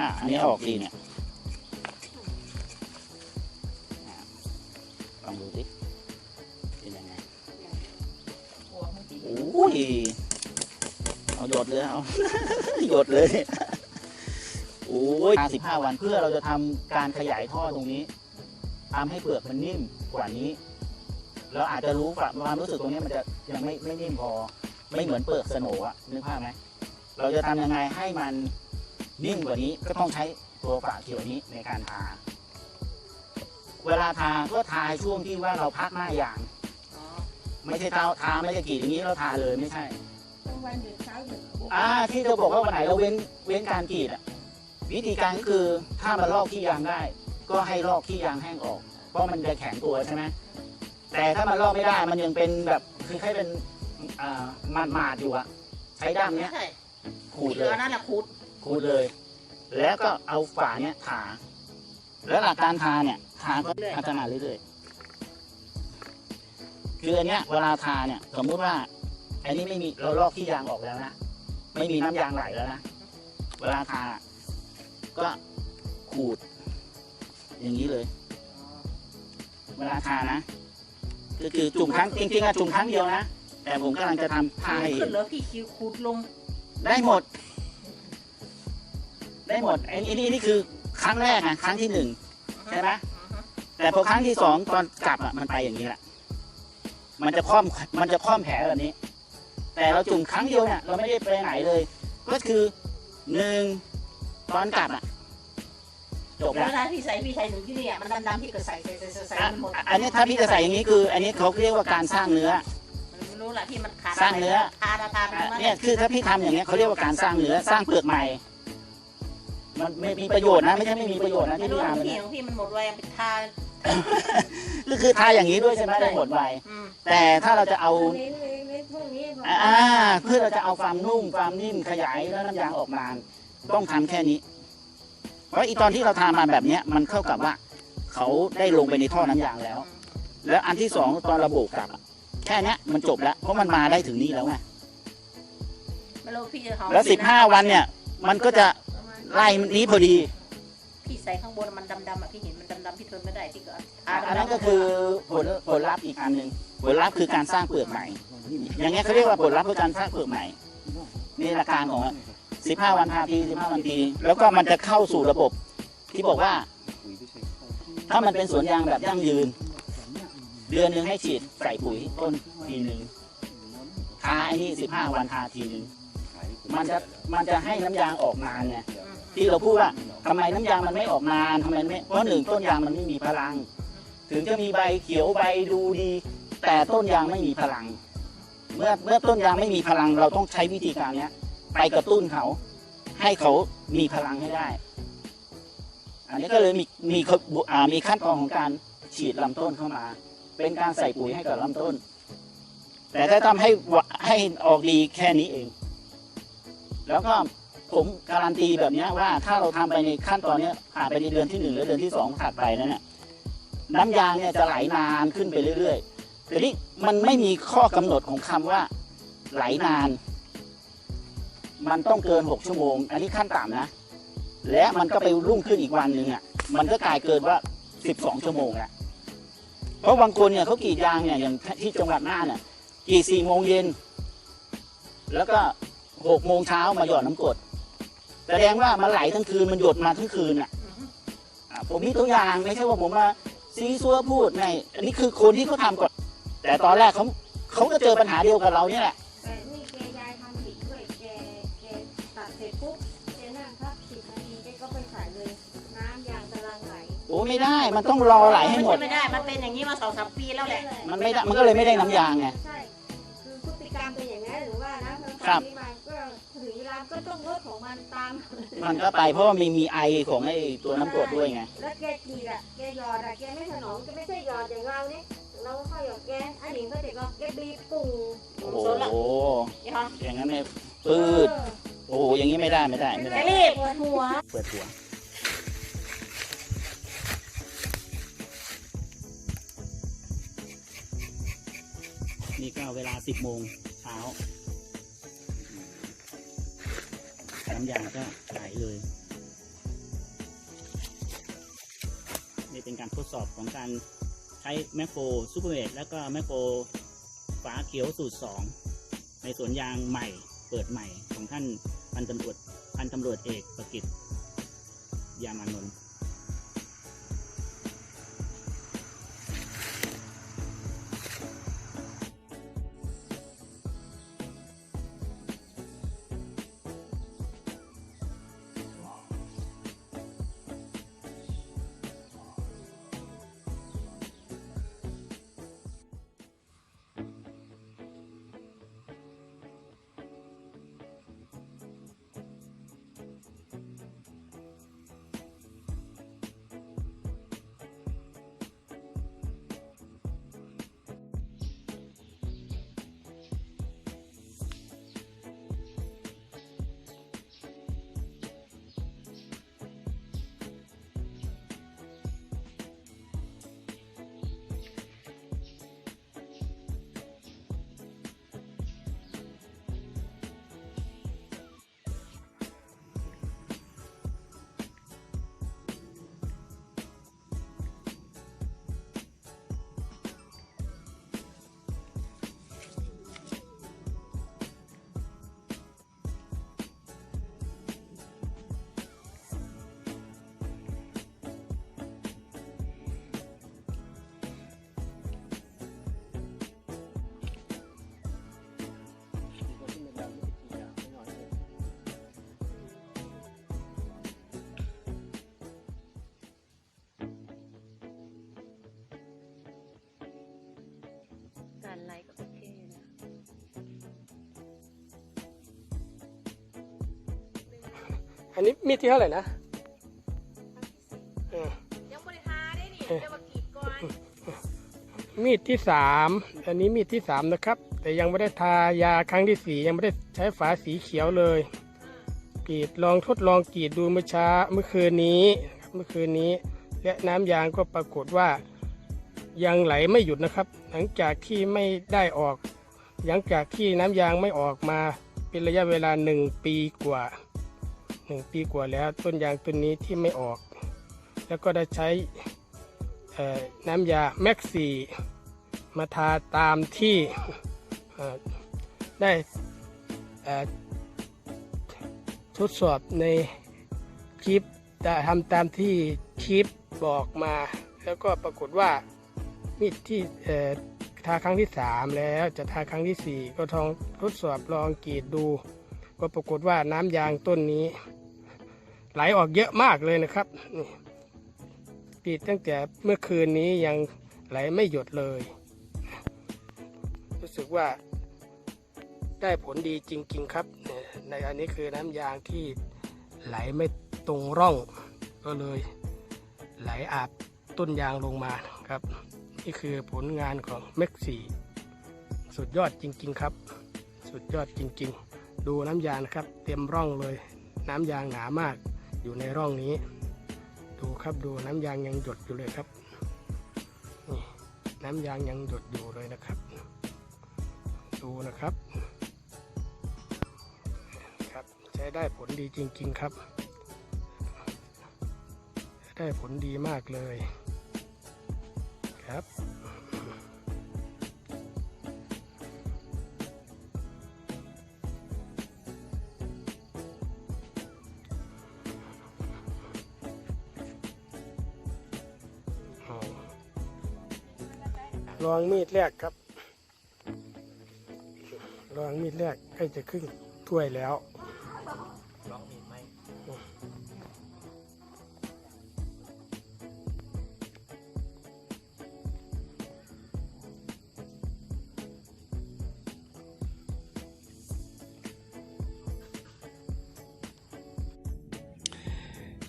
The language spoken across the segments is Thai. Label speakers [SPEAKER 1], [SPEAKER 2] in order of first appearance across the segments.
[SPEAKER 1] อะอันนี้ออกดีเนี่ยอะลองดูสิเป็นยังไงโอ้ยเอาหยดเลยเอาหยดเลยโอ้ยสิบห้าวันเพื่อเราจะทำการขยายท่อตรงนี้ทำให้เปลือกมันนิ่มกว่านี้เราอาจจะรู้ความรู้สึกตรงนี้มันจะยังไม่ไม่นิ่มพอ ไม่เหมือนเปลือกสโหนอะนึกภาพไหมเราจะทำยังไงให้มัน นิ่มกว่านี้ก็ต้องใช้ตัวฝาเขียวนี้ในการทา เวลาทาก็ทาช่วงที่ว่าเราพักหน้ายาง ไม่ใช่ทาทาไม่ใช่กรีดอย่างนี้เราทาเลยไม่ใช่
[SPEAKER 2] กลางวันหยุดเช้าหยุด
[SPEAKER 1] อ่าที่เราบอกว่าวันไหนเราเว้นเว้นการกรีดอะวิธีการก็คือถ้ามันลอกขี้ยางได้ ก็ให้ลอกขี้ยางแห้งออก เพราะมันจะแข็งตัวใช่ไหมแต่ถ้ามันลอกไม่ได้มันยังเป็นแบบคือแค่เป็นอ่ามันมาดๆอยู่อะใช้ด้ามเนี้ย
[SPEAKER 2] ใช่
[SPEAKER 1] ขูด
[SPEAKER 2] เห
[SPEAKER 1] เล
[SPEAKER 2] ลื
[SPEAKER 1] ย
[SPEAKER 2] อนั่นแหละขูด
[SPEAKER 1] ขูดเลย แล้วก็เอาฝาเนี้ยทาแล้วหลักการทาเนี่ยทาก็พัฒนาเรื่อยๆคืออันเนี้ยเวลาทาเนี่ย สมมุติว่า อันนี้ไม่มีเราลอกที่ยางออกแล้วนะไม่มีน้ำยางไหลแล้วนะเวลาทาก็ขูด อย่างนี้เลย เวลาทานะก็คือจุ่มครั้งจริงๆอะจุ่มครั้งเดียวนะแต่ผมกำลังจะทำทาให้เห็
[SPEAKER 2] ขึ้
[SPEAKER 1] น
[SPEAKER 2] นแล้วพี่คิวขูดลง
[SPEAKER 1] ได้หมด ได้หมดไอ้นี่นี่นี่คือครั้งแรกนะครั้งที่หนึ่งใช่ไหมแต่พอครั้งที่สองตอนกลับอะมันไปอย่างนี้แหละมันจะคล่อมมันจะคล่อมแผลแบบนี้ แต่เราจุ่มครั้งเดียวเนี่ยเราไม่ได้ไปไหนเลย ก็คือหนึ่งตอนกลับอะจบ
[SPEAKER 2] แล้
[SPEAKER 1] แล้วว
[SPEAKER 2] ถ้าพี่ใส่พี่ใส่ถึงที่นี่อะมันดำๆพี่ก็ใส่ใส่ใส่ใส่ใส่
[SPEAKER 1] อะ
[SPEAKER 2] มันหมด
[SPEAKER 1] อันนี้ถ้าพี่จะใส่อย่างนี้คือ อันนี้เขาเรียกว่าการสร้างเนื้อ
[SPEAKER 2] มันไม่รู้แหละที่มันขาด
[SPEAKER 1] สร้างเนื้อ
[SPEAKER 2] ทาทาทาไปตรงนั้น
[SPEAKER 1] เนี่ยคือถ้าพี่ทำอย่างเงี้ยเขาเรียกว่าการสร้างเนื้อสร้างเปลือกใหม่ มันไม่มีประโยชน์นะ ไม่ใช่ไม่มีประโยชน์นะ
[SPEAKER 2] ไม่
[SPEAKER 1] ที่
[SPEAKER 2] รู้
[SPEAKER 1] พี่
[SPEAKER 2] ของ
[SPEAKER 1] ทำ
[SPEAKER 2] พี่
[SPEAKER 1] นะ
[SPEAKER 2] ของพี่มันหมดไวไปทา
[SPEAKER 1] ก็คือทาอย่างนี้ด้วยใช่ไหมได้หมดใบ
[SPEAKER 2] อืม
[SPEAKER 1] แต่ถ้าเราจะเอา
[SPEAKER 3] เน้นเน้นพวกนี้
[SPEAKER 1] อ่าเพื่อเราจะเอาความนุ่มความนิ่มขยายแล้วน้ำยางออกมา ต้องทำแค่นี้ เพราะอีตอนที่เราทามาแบบเนี้ยมันเข้ากับว่า เขาได้ลงไปในท่อน้ำยางแล้ว แล้วอันที่สองตอนระบบกลับอะแค่เนี้ยมันจบแล้ว เพราะมันมาได้ถึงนี่แล้วไง
[SPEAKER 2] ไม่รู้พี่จะหอม
[SPEAKER 1] แล้วสิบห้าวันเนี่ย มันก็จะ ไล่นี้พอดี
[SPEAKER 2] พี่ใส่ข้างบนมันดำๆอะพี่เห็นมันดำๆพี่ทนไม่ได้พี่ก็ทา
[SPEAKER 1] อันนั้น
[SPEAKER 2] ดำๆ
[SPEAKER 1] ก็คือผลผลลัพธ์อีกอันหนึ่งผลลัพธ์คือการสร้างเปลือกใหม่ อย่างเงี้ยเขาเรียกว่าผลลัพธ์คือการสร้างเปลือกใหม่นี่หลักการของ15วันทาที15วันที แล้วก็มันจะเข้าสู่ระบบที่บอกว่า ถ้ามันเป็นสวนยางแบบยั่งยืน เดือนหนึ่งให้ฉีดใส่ปุ๋ยต้นทีหนึ่งทาไอ้นี่15วันทาทีหนึ่งมันจะมันจะให้น้ำยางออกนานไง ที่เราพูดว่าทำไมน้ำยางมันไม่ออกนานทำไมไม่เพราะหนึ่งต้นยางมันไม่มีพลัง ถึงจะมีใบเขียวใบดูดี แต่ต้นยางไม่มีพลัง เมื่อเมื่อต้นยางไม่มีพลังเราต้องใช้วิธีการเนี้ย ไปกระตุ้นเขา ให้เขามีพลังให้ได้ อันนี้ก็เลยมีมีมีขั้นตอนของการฉีดลำต้นเข้ามา เป็นการใส่ปุ๋ยให้กับลำต้น แต่ถ้าทำให้ให้ออกดีแค่นี้เอง แล้วก็ ผมการันตีแบบนี้ว่าถ้าเราทำไปในขั้นตอนนี้ผ่านไปในเดือนที่หนึ่งหรือเดือนที่สองถัดไปนั้นน่ะน้ำยางเนี่ยจะไหลนานขึ้นไปเรื่อยๆแต่นี่มันไม่มีข้อกำหนดของคำว่าไหลนาน มันต้องเกินหกชั่วโมง อันนี้ขั้นต่ำนะ และมันก็ไปรุ่งขึ้นอีกวันหนึ่งอะมันก็กลายเกินว่าสิบสองชั่วโมงละเพราะบางคนเนี่ยเขากรีดยางเนี่ยอย่างที่จังหวัดน่านเนี่ยกรีดสี่โมงเย็นแล้วก็หกโมงเช้ามาหยอดน้ำกรด แสดงว่ามันไหลทั้งคืนมันหยดมาทั้งคืนอะอะผมมีตัวอย่างไม่ใช่ว่าผมมาซีซัวพูดในอันนี้คือคนที่เขาทำก่อนแต่ตอนแรกเขาเขาก็เจอปัญหาเดียวกับเราเนี่ยแหละ
[SPEAKER 3] แต่นี่แกยายทำผิดด้วยแกแกตัดเสร็จปุ๊บแกนั่งพักสิบนาทีแกก็ไปใส่เลย น้ำยางกำลังไหล
[SPEAKER 1] โอ้ไม่ได้มันต้องรอไหลให้หมด
[SPEAKER 2] ไม่ได้ มันเป็นอย่างนี้มาสองสามปีแล้วแหละ
[SPEAKER 1] มันไม่ได้มันก็เลยไม่ได้น้ำยางไง
[SPEAKER 3] ใช่ คือพฤติกรรมเป็นอย่างนี้นหรือว่านะทาง
[SPEAKER 1] ครับ
[SPEAKER 3] นี้มา ก็ถึงเวลาก็ต้องลดของมันตาม
[SPEAKER 1] มันก็ไปเพราะว่ามันมีไอของไอ้ตัวน้ำกรดด้วยไง
[SPEAKER 3] แล้วแกกรีดอะ แกหยอดอะ แกไม่ถนอมแกไม่ใช่หยอดอย่างเราเนี่ยเราก็หยอดแกอันนี้ก็เด็กก็แกบีบปุ่ง
[SPEAKER 1] โอ้
[SPEAKER 2] โซนละ
[SPEAKER 1] โห
[SPEAKER 2] ยี่ห้อ
[SPEAKER 1] อย่างนั้นเนี่ยปืดโอ้โห อย่างนี้ไม่ได้ไม่ได้ไม่
[SPEAKER 2] แก
[SPEAKER 1] ได้
[SPEAKER 2] รีบ ปวดหัว
[SPEAKER 1] เปิดหัว นี่ก็เวลาสิบโมงเช้าามอย่างก็หายเลย นี่เป็นการทดสอบของการใช้แมคโครซูเปอร์เวทแล้วก็แมคโครฟ้าเขียวสูตร 2 ในสวนยางใหม่เปิดใหม่ของท่านพันตำรวจพันตำรวจเอกประกิตยามานนท์
[SPEAKER 2] อัน
[SPEAKER 4] นี้มีดที่เท่าไหร่นะเออ
[SPEAKER 3] ยังบริทาได้นี่เดี๋ยวมากรีดก่อน
[SPEAKER 4] มีดที่สามอันนี้มีดที่สามนะครับ แต่ยังไม่ได้ทายาครั้งที่สี่ยังไม่ได้ใช้ฝาสีเขียวเลยกรีดลองทดลองกรีดดูเมื่อเช้าเมื่อคืนนี้เมื่อคืนนี้ และน้ำยางก็ปรากฏว่ายังไหลไม่หยุดนะครับ หลังจากที่ไม่ได้ออก หลังจากที่น้ำยางไม่ออกมาเป็นระยะเวลาหนึ่งปีกว่า หนึ่งปีกว่าแล้วต้นยางต้นนี้ที่ไม่ออก แล้วก็ได้ใช้น้ำยาแม็กซีมาทาตามที่ได้ทดสอบในคลิปทำตามที่คลิปบอกมา แล้วก็ปรากฏว่ามีดที่ทาครั้งที่สามแล้วจะทาครั้งที่สี่ก็ทองทดสอบลองกรีดดู ก็ปรากฏว่าน้ำยางต้นนี้ ไหลออกเยอะมากเลยนะครับนี่กรีดตั้งแต่เมื่อคืนนี้ยังไหลไม่หยุดเลย รู้สึกว่าได้ผลดีจริง ๆ ครับ ในอันนี้คือน้ำยางที่ไหลไม่ตรงร่อง ก็เลยไหลอาบต้นยางลงมาครับ นี่คือผลงานของเม็กซี่สุดยอดจริง ๆ ครับ สุดยอดจริง ๆ ดูน้ำยางนะครับ เต็มร่องเลย น้ำยางหนามาก อยู่ในร่องนี้ ดูครับดูน้ำยางยังหยดอยู่เลยครับนี่น้ำยางยังหยดอยู่เลยนะครับ ดูนะครับครับ ใช้ได้ผลดีจริง ๆ ครับ ได้ผลดีมากเลย ลองมีดแรกครับ ลองมีดแรกใกล้จะครึ่งถ้วยแล้ว
[SPEAKER 1] ลองมีไหม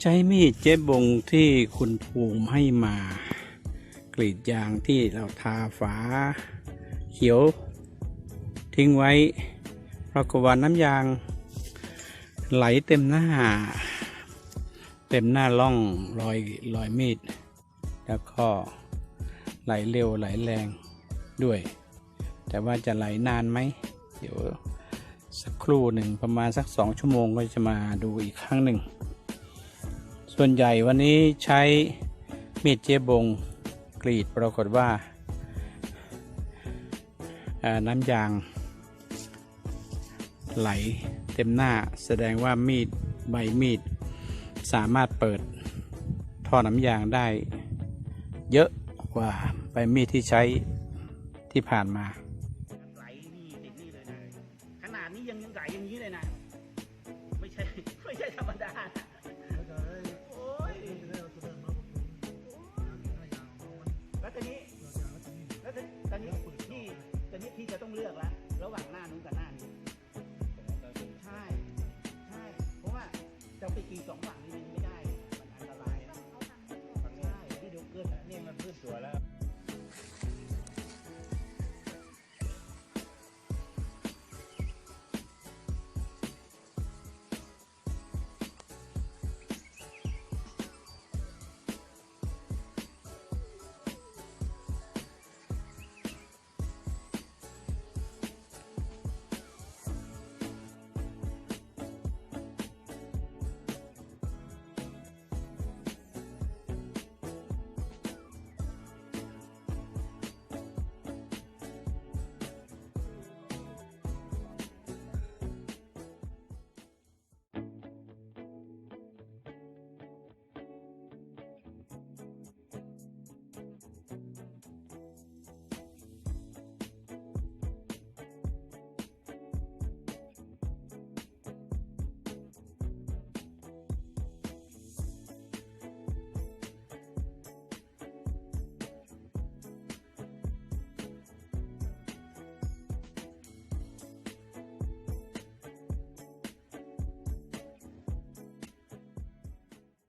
[SPEAKER 1] ใช้มีดเจ็บบงที่คุณภูมิให้มา กรีดยางที่เราทาฝาเขียว ทิ้งไว้ปรากฏว่าน้ำยาง ไหลเต็มหน้า เต็มหน้าล่องรอยรอยมีด แล้วก็ไหลเร็วไหลแรงด้วย แต่ว่าจะไหลนานไหมเดี๋ยวสักครู่หนึ่งประมาณสักสองชั่วโมงก็จะมาดูอีกครั้งหนึ่ง ส่วนใหญ่วันนี้ใช้
[SPEAKER 5] มีดเจ๊บง กรีดปรากฏว่าน้ำยางไหลเต็มหน้าแสดงว่ามีดใบมีด สามารถเปิดท่อน้ำยางได้เยอะกว่าใบมีดที่ใช้ที่ผ่านมา
[SPEAKER 1] ไหลนี่ติดนี่เลยนะขนาดนี้ยังไหลอย่างนี้เลยนะ ไม่ใช่ ไม่ใช่ธรรมดานะ นี้พี่จะต้องเลือกละระหว่างหน้านู้นกับหน้านี้ ใช่ ใช่ เพราะว่าจะไปกีสองฝั่งนี้